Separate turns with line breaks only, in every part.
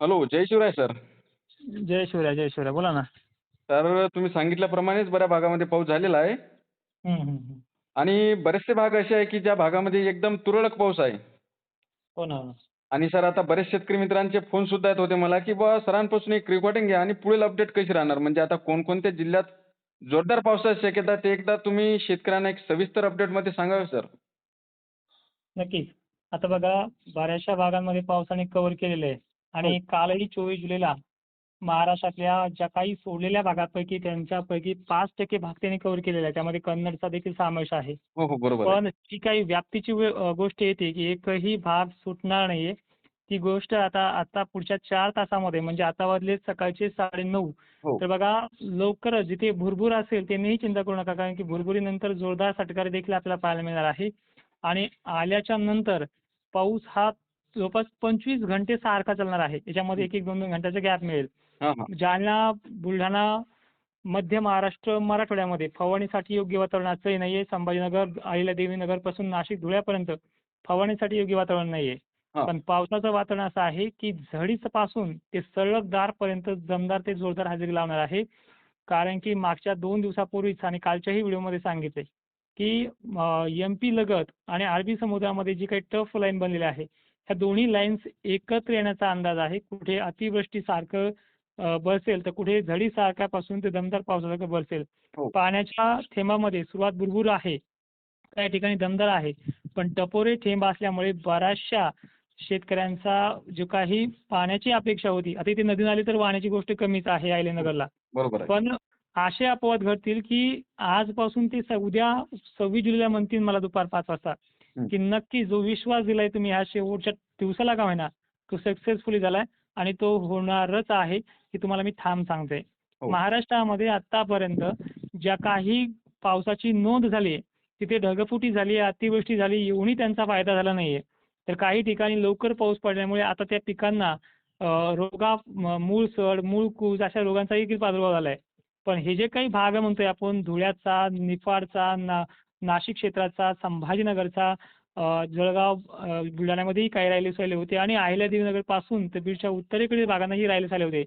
Hello जय Shivray sir.
जय शिवराय जय शिवराय. बोला ना.
तर तुम्ही सांगितल्याप्रमाणेच बऱ्या भागामध्ये पाऊस झालेला आहे.
हम्म, हम्म, हम्म.
आणि बरेचसे भाग असे आहे की ज्या भागामध्ये एकदम तुरळक पाऊस आहे.
हो ना. हो ना
आणि सर आता बरेच शेतकरी मित्रांचे फोन सुद्धा येत होते मला की बुवा सरांपासून एक रेकॉर्डिंग घ्या आणि पुढील अपडेट कशी राहणार? म्हणजे आता कोणकोणत्या जिल्ह्यात जोरदार पावसाची शक्यता ते एकदा तुम्ही शेतकऱ्यांना एक सविस्तर अपडेटमध्ये सांगावे सर.
नक्कीच. आता बघा बऱ्याचशा भागांमध्ये पावसाने कव्हर केलेलं आहे. आणि कालही चोवीस जुलैला महाराष्ट्रातल्या ज्या काही सोडलेल्या भागापैकी त्यांच्यापैकी पाच टक्के भाग त्यांनी कव्हर केलेला आहे त्यामध्ये कन्नडचा देखील समावेश आहे.
हो हो.
पण जी काही व्याप्तीची गोष्ट येते की एकही भाग सुटणार नाहीये. ती गोष्ट आता आता पुढच्या चार तासामध्ये म्हणजे आता वाजले सकाळचे साडेनऊ.
हो.
तर बघा लवकरच जिथे भुरभुर असेल त्यांनीही चिंता करू नका कारण की भुरभुरीनंतर जोरदार सटकारे देखील आपल्याला पाहायला मिळणार आहे. आणि आल्याच्यानंतर पाऊस हा जवळपास पंचवीस घंटे सारखा चालणार आहे. याच्यामध्ये एक एक दोन दोन घंट्याचा गॅप मिळेल. जालना बुलढाणा मध्य महाराष्ट्र मराठवाड्यामध्ये फवारणीसाठी योग्य वातावरण आजचंही नाहीये. संभाजीनगर अहिल्यादेवी नगरपासून नाशिक धुळ्यापर्यंत फवारणीसाठी योग्य वातावरण नाहीये. पण पावसाचं वातावरण असं आहे की झडीच पासून ते पर्यंत दमदार ते जोरदार हजेरी लावणार आहे. कारण की मागच्या दोन दिवसापूर्वीच आणि कालच्याही व्हिडिओमध्ये सांगितले की एम पी लगत आणि अरबी समुद्रामध्ये जी काही टफ लाईन बनलेली आहे ह्या दोन्ही लाईन्स एकत्र येण्याचा अंदाज आहे. कुठे अतिवृष्टीसारखं अ, बरसेल तर कुठे झडीसारख्यापासून ते दमदार पावसासारखं बरसेल.
हो.
पाण्याच्या थेंबामध्ये सुरुवात भुरभुर आहे. काही ठिकाणी दमदार आहे. पण टपोरे थेंब असल्यामुळे बऱ्याचशा शेतकऱ्यांचा जो काही पाण्याची अपेक्षा होती आता इथे नदी नाली तर वाहण्याची गोष्ट कमीच आहे आयलेनगरला. पण असे अपवाद घडतील की आजपासून ते उद्या सव्वीस जुलैला म्हणतील मला दुपार पाच वाजता. की नक्की जो विश्वास दिलाय तुम्ही ह्या शेवटच्या दिवसाला का होईना तो सक्सेसफुली झालाय आणि तो होणारच आहे की तुम्हाला मी ठाम सांगतोय
हो.
महाराष्ट्रामध्ये आतापर्यंत ज्या काही पावसाची नोंद झाली आहे तिथे ढगफुटी झाली अतिवृष्टी झाली एवढी त्यांचा फायदा झाला नाहीये. तर काही ठिकाणी लवकर पाऊस पडल्यामुळे आता त्या पिकांना रोगा मूळ सड मूळ कूज अशा रोगांचा देखील प्रादुर्भाव झालाय. पण हे जे काही भाग म्हणतोय आपण धुळ्याचा निफाडचा नाशिक क्षेत्राचा संभाजीनगरचा जळगाव बुलढाण्यामध्येही काही राहिले झाले होते आणि अहिल्यादेवीनगरपासून ते बीडच्या उत्तरेकडील भागांनाही राहिले झाले होते.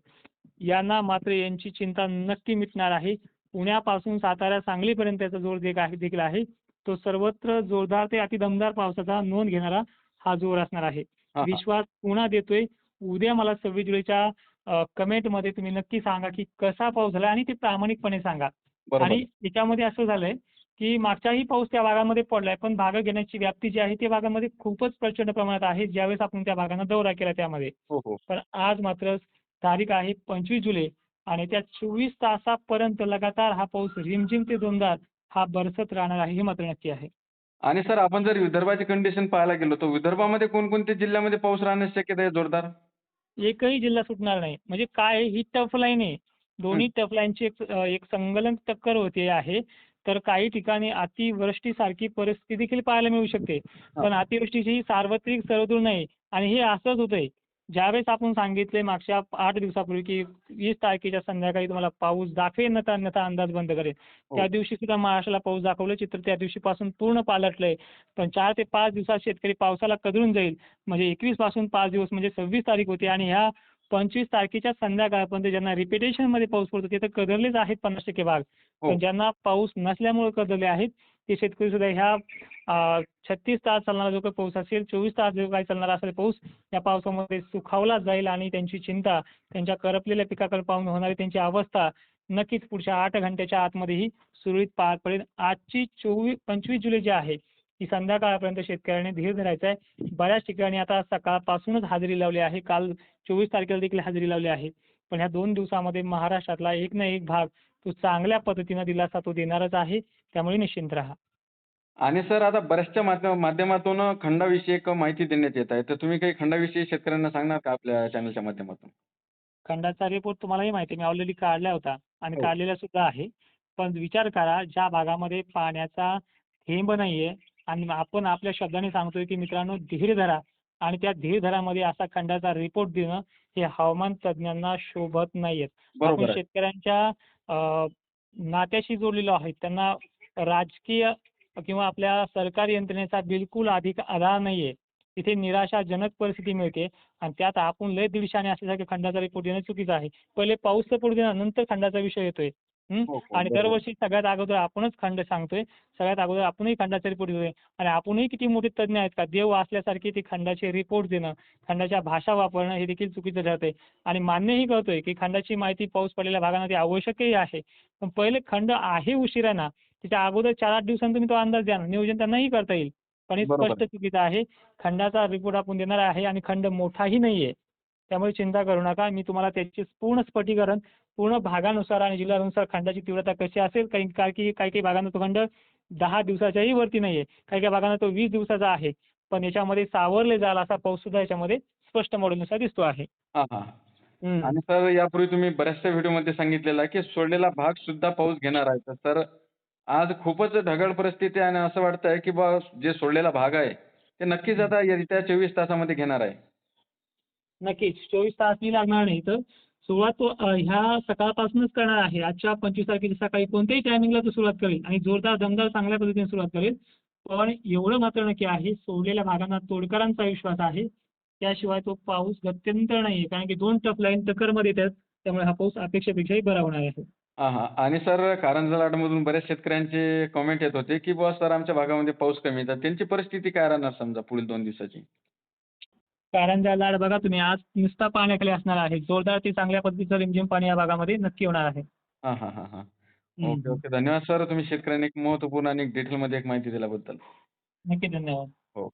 यांना मात्र यांची चिंता नक्की मिटणार आहे. पुण्यापासून सातारा सांगलीपर्यंत याचा जोर आहे देखील आहे. तो सर्वत्र जोरदार ते अतिदमदार पावसाचा नोंद घेणारा हा जोर असणार आहे. विश्वास पुन्हा देतोय. उद्या मला सव्वीस जुलैच्या कमेंटमध्ये तुम्ही नक्की सांगा की कसा पाऊस झाला आणि ते प्रामाणिकपणे सांगा. आणि त्याच्यामध्ये असं झालंय की मागच्याही पाऊस त्या भागामध्ये पडलाय पण भाग घेण्याची व्याप्ती जी आहे त्या भागामध्ये खूपच प्रचंड प्रमाणात आहे. ज्यावेळेस आपण त्या भागांना दौरा केला त्यामध्ये.
हो हो.
पण आज मात्र तारीख आहे पंचवीस जुलै आणि त्या चोवीस तासापर्यंत लगातार हा पाऊस रिमझिम ते दोनदार हा बरसत राहणार आहे हे मात्र नक्की आहे.
आणि सर आपण जर विदर्भाची कंडिशन पाहायला गेलो तर विदर्भामध्ये कोणकोणत्या जिल्ह्यामध्ये पाऊस राहण्याची शक्यता आहे जोरदार?
एकही जिल्हा सुटणार नाही. म्हणजे काय ही टफ लाईन आहे. दोन्ही टफ लाईनची एक संगलन टक्कर होते आहे. तर काही ठिकाणी अतिवृष्टीसारखी परिस्थिती देखील पाहायला मिळू शकते. पण अतिवृष्टीची ही सार्वत्रिक सर्वदूर नाही आणि हे असंच होतंय. ज्यावेळेस आपण सांगितले मागच्या आठ दिवसापूर्वी की वीस तारखेच्या संध्याकाळी तुम्हाला पाऊस दाखवेल नता अंदाज बंद करेल त्या दिवशी सुद्धा महाराष्ट्राला पाऊस दाखवलं चित्र. त्या दिवशीपासून पूर्ण पालटलंय. पण चार ते पाच दिवसात शेतकरी पावसाला कदरून जाईल. म्हणजे एकवीसपासून पाच दिवस म्हणजे सव्वीस तारीख होती आणि ह्या पंचवीस तारखेच्या संध्याकाळपर्यंत ज्यांना रिपिटेशनमध्ये पाऊस पडतो ते तर कदरलेच आहेत पन्नास टक्के भाग
हो.
पण ज्यांना पाऊस नसल्यामुळे कदरले आहेत ते शेतकरी सुद्धा ह्या छत्तीस तास चालणारा जो काही पाऊस असेल चोवीस तास जो काही चालणारा असेल पाऊस या पावसामध्ये सुखावला जाईल आणि त्यांची चिंता त्यांच्या करपलेल्या पिकाकडे पाहून होणारी त्यांची अवस्था नक्कीच पुढच्या आठ घंट्याच्या आतमध्येही सुरळीत पार पडेल आजची चोवीस पंचवीस जुलै जी आहे ती संध्याकाळपर्यंत शेतकऱ्याने धीर धरायचा आहे. बऱ्याच ठिकाणी आता सकाळपासूनच हजेरी लावली आहे. काल चोवीस तारखेला देखील हजेरी लावली आहे. पण ह्या दोन दिवसामध्ये महाराष्ट्रातला एक ना एक भाग तो चांगल्या पद्धतीनं दिलासा तो देणारच आहे. त्यामुळे निश्चिंत राहा.
आणि सर आता बऱ्याचशा माध्यम माध्यमातून खंडाविषयक माहिती देण्यात येत आहे. तर तुम्ही काही खंडाविषयी शेतकऱ्यांना सांगणार का आपल्या चॅनलच्या माध्यमातून?
खंडाचा रिपोर्ट तुम्हालाही माहिती मी ऑलरेडी काढला होता आणि
हो.
काढलेला सुद्धा आहे. पण विचार करा ज्या भागामध्ये पाण्याचा थेंब नाहीये आणि आपण आपल्या शब्दाने सांगतोय की मित्रांनो धीर धरा. आणि त्या धीर धरामध्ये असा खंडाचा रिपोर्ट देणं हे हवामान तज्ज्ञांना शोभत नाहीये. आपण शेतकऱ्यांच्या अ, नात्याशी जोडलेलो आहोत. त्यांना राजकीय किंवा आपल्या सरकारी यंत्रणेचा बिलकुल अधिक आधार नाहीये. तिथे निराशाजनक परिस्थिती मिळते. आणि त्यात आपण लय दीडशाने असल्यासारखे खंडाचा रिपोर्ट देणं चुकीचं आहे. पहिले पाऊस तर पडू दे ना नंतर खंडाचा विषय येतोय. आणि
बरोबर.
दरवर्षी सगळ्यात अगोदर आपणच खंड सांगतोय. सगळ्यात अगोदर आपणही खंडाचा रिपोर्ट देतोय आणि आपणही किती मोठे तज्ज्ञ आहेत का? देव असल्यासारखे ते खंडाचे रिपोर्ट देणं खंडाच्या भाषा वापरणं हे देखील चुकीचं ठरतंय. आणि मान्यही करतोय की खंडाची माहिती पाऊस पडलेल्या भागांमध्ये आवश्यकही आहे. पण पहिले खंड आहे उशिरा ना त्याच्या अगोदर चार आठ दिवसांनी तुम्ही तो अंदाज द्या ना. नियोजन त्यांनाही करता येईल. पण हे स्पष्ट चुकीचं आहे. खंडाचा रिपोर्ट आपण देणार आहे आणि खंड मोठाही नाहीये. त्यामुळे चिंता करू नका. मी तुम्हाला त्याचे पूर्ण स्पष्टीकरण पूर्ण भागानुसार आणि जिल्ह्यानुसार खंडाची तीव्रता कशी असेल? काही कारण की काही काही भागांना तो खंड दहा दिवसाच्याही वरती नाहीये. काही काही भागांना तो वीस दिवसाचा आहे. पण याच्यामध्ये सावरले जाल असा पाऊस सुद्धा याच्यामध्ये स्पष्ट मॉडेलनुसार दिसतो आहे.
आणि सर यापूर्वी तुम्ही बऱ्याचशा व्हिडिओमध्ये सांगितलेलं आहे की सोडलेला भाग सुद्धा पाऊस घेणार आहे. तर सर आज खूपच ढगाळ परिस्थिती आहे आणि असं वाटतंय की बा जे सोडलेला भाग आहे ते नक्कीच आता येत्या चोवीस तासामध्ये घेणार आहे.
नक्कीच. चोवीस तासही लागणार नाही तर सुरुवात तो ह्या सकाळपासूनच करणार आहे. आजच्या पंचवीस तारखेची सकाळी कोणत्याही टायमिंगला तो सुरुवात करेल आणि जोरदार दमदार चांगल्या पद्धतीने सुरुवात करेल. पण एवढं मात्र नक्की आहे सोडलेल्या भागांना तोडकरांचा विश्वास आहे. त्याशिवाय तो पाऊस गत्यंतर नाहीये कारण की दोन टफ लाईन टक्करमध्ये येतात. त्यामुळे हा पाऊस अपेक्षेपेक्षाही बरा होणार आहे.
हा आणि सर कारंजा लाडमधून बऱ्याच शेतकऱ्यांचे कमेंट येत होते की बुवा सर आमच्या भागामध्ये पाऊस कमी येतात त्यांची परिस्थिती काय राहणार समजा पुढील दोन दिवसाची?
कारंजा लाड बघा तुम्ही. आज नुसता पाण्याखाली असणार आहे. जोरदार ते चांगल्या पद्धतीचं रिमझिम पाणी या भागामध्ये नक्की होणार आहे.
हा हा हा हा. Okay okay. धन्यवाद सर. तुम्ही शेतकऱ्यांनी एक महत्त्वपूर्ण आणि डिटेलमध्ये एक माहिती दिल्याबद्दल.
नक्की धन्यवाद.
हो.